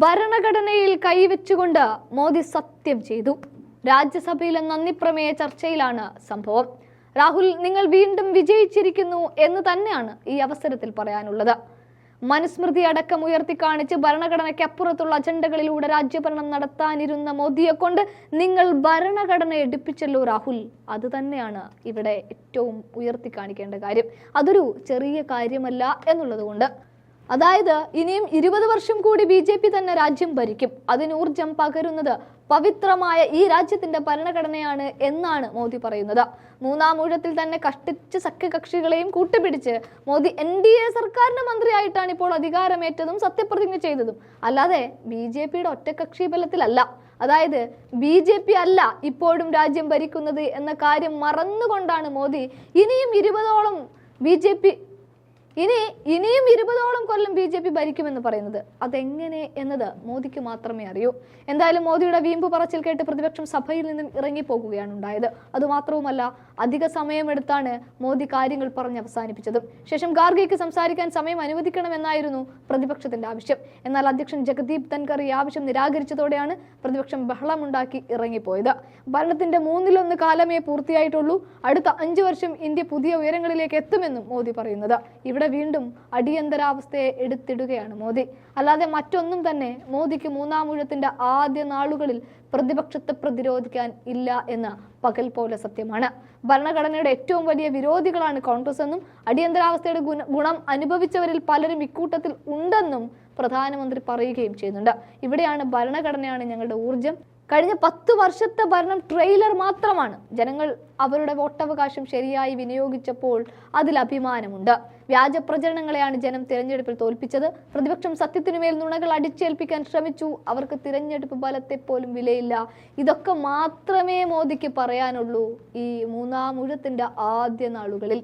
ഭരണഘടനയിൽ കൈവച്ചുകൊണ്ട് മോദി സത്യം ചെയ്തു. രാജ്യസഭയിലെ നന്ദിപ്രമേയ ചർച്ചയിലാണ് സംഭവം. രാഹുൽ നിങ്ങൾ വീണ്ടും വിജയിച്ചിരിക്കുന്നു എന്ന് തന്നെയാണ് ഈ അവസരത്തിൽ പറയാനുള്ളത്. മനുസ്മൃതി അടക്കം ഉയർത്തി ഉയർത്തിക്കാണിച്ച് ഭരണഘടനയ്ക്കപ്പുറത്തുള്ള അജണ്ടകളിലൂടെ രാജ്യഭരണം നടത്താനിരുന്ന മോദിയെ കൊണ്ട് നിങ്ങൾ ഭരണഘടന എടുപ്പിച്ചല്ലോ രാഹുൽ. അത് തന്നെയാണ് ഇവിടെ ഏറ്റവും ഉയർത്തി കാണിക്കേണ്ട കാര്യം. അതൊരു ചെറിയ കാര്യമല്ല എന്നുള്ളത് കൊണ്ട് അതായത് ഇനിയും ഇരുപത് വർഷം കൂടി ബി ജെ പി തന്നെ രാജ്യം ഭരിക്കും. അതിന് ഊർജം പകരുന്നത് പവിത്രമായ ഈ രാജ്യത്തിന്റെ ഭരണഘടനയാണ് എന്നാണ് മോദി പറയുന്നത്. മൂന്നാം ഊഴത്തിൽ തന്നെ കഷ്ടിച്ച് സഖ്യകക്ഷികളെയും കൂട്ടുപിടിച്ച് മോദി എൻ ഡി എ സർക്കാരിന്റെ മന്ത്രിയായിട്ടാണ് ഇപ്പോൾ അധികാരമേറ്റതും സത്യപ്രതിജ്ഞ ചെയ്തതും. അല്ലാതെ ബി ജെ പിയുടെ ഒറ്റകക്ഷി ബലത്തിലല്ല. അതായത് ബി ജെ പി അല്ല ഇപ്പോഴും രാജ്യം ഭരിക്കുന്നത് എന്ന കാര്യം മറന്നുകൊണ്ടാണ് മോദി ഇനിയും ഇരുപതോളം ബി ജെ പി ഇനി ഇനിയും ഇരുപതോളം കൊല്ലം ബി ജെ പി ഭരിക്കുമെന്ന് പറയുന്നത് അതെങ്ങനെ എന്നത് മോദിക്ക് മാത്രമേ അറിയൂ. എന്തായാലും മോദിയുടെ വീമ്പ് പറച്ചിൽ കേട്ട് പ്രതിപക്ഷം സഭയിൽ നിന്നും ഇറങ്ങിപ്പോകുകയാണ് ഉണ്ടായത്. അതുമാത്രവുമല്ല അധിക സമയമെടുത്താണ് മോദി കാര്യങ്ങൾ പറഞ്ഞ് അവസാനിപ്പിച്ചതും. ശേഷം ഗാർഗയ്ക്ക് സംസാരിക്കാൻ സമയം അനുവദിക്കണമെന്നായിരുന്നു പ്രതിപക്ഷത്തിന്റെ ആവശ്യം. എന്നാൽ അധ്യക്ഷൻ ജഗദീപ് ധൻകർ ഈ ആവശ്യം നിരാകരിച്ചതോടെയാണ് പ്രതിപക്ഷം ബഹളമുണ്ടാക്കി ഇറങ്ങിപ്പോയത്. ഭരണത്തിന്റെ മൂന്നിലൊന്ന് കാലമേ പൂർത്തിയായിട്ടുള്ളൂ. അടുത്ത അഞ്ചു വർഷം ഇന്ത്യ പുതിയ ഉയരങ്ങളിലേക്ക് എത്തുമെന്നും മോദി പറയുന്നത്. ഇവിടെ വീണ്ടും അടിയന്തരാവസ്ഥയെ എടുത്തിടുകയാണ് മോദി. അല്ലാതെ മറ്റൊന്നും തന്നെ മോദിക്ക് മൂന്നാം ഊഴത്തിന്റെ ആദ്യ നാളുകളിൽ പ്രതിപക്ഷത്തെ പ്രതിരോധിക്കാൻ ഇല്ല എന്ന് പകൽ പോലെ സത്യമാണ്. ഭരണഘടനയുടെ ഏറ്റവും വലിയ വിരോധികളാണ് കോൺഗ്രസ് എന്നും അടിയന്തരാവസ്ഥയുടെ ഗുണം അനുഭവിച്ചവരിൽ പലരും ഇക്കൂട്ടത്തിൽ ഉണ്ടെന്നും പ്രധാനമന്ത്രി പറയുകയും ചെയ്യുന്നുണ്ട്. ഇവിടെയാണ് ഭരണഘടനയാണ് ഞങ്ങളുടെ ഊർജം കഴിഞ്ഞ പത്ത് വർഷത്തെ ഭരണം ട്രെയിലർ മാത്രമാണ്. ജനങ്ങൾ അവരുടെ വോട്ടവകാശം ശരിയായി വിനിയോഗിച്ചപ്പോൾ അതിൽ അഭിമാനമുണ്ട്. വ്യാജ പ്രചരണങ്ങളെയാണ് ജനം തിരഞ്ഞെടുപ്പിൽ തോൽപ്പിച്ചത്. പ്രതിപക്ഷം സത്യത്തിനുമേൽ നുണകൾ അടിച്ചേൽപ്പിക്കാൻ ശ്രമിച്ചു. അവർക്ക് തിരഞ്ഞെടുപ്പ് ഫലത്തെ പോലും വിലയില്ല. ഇതൊക്കെ മാത്രമേ മോദിക്ക് പറയാനുള്ളൂ ഈ മൂന്നാം ഊഴത്തിന്റെ ആദ്യ നാളുകളിൽ.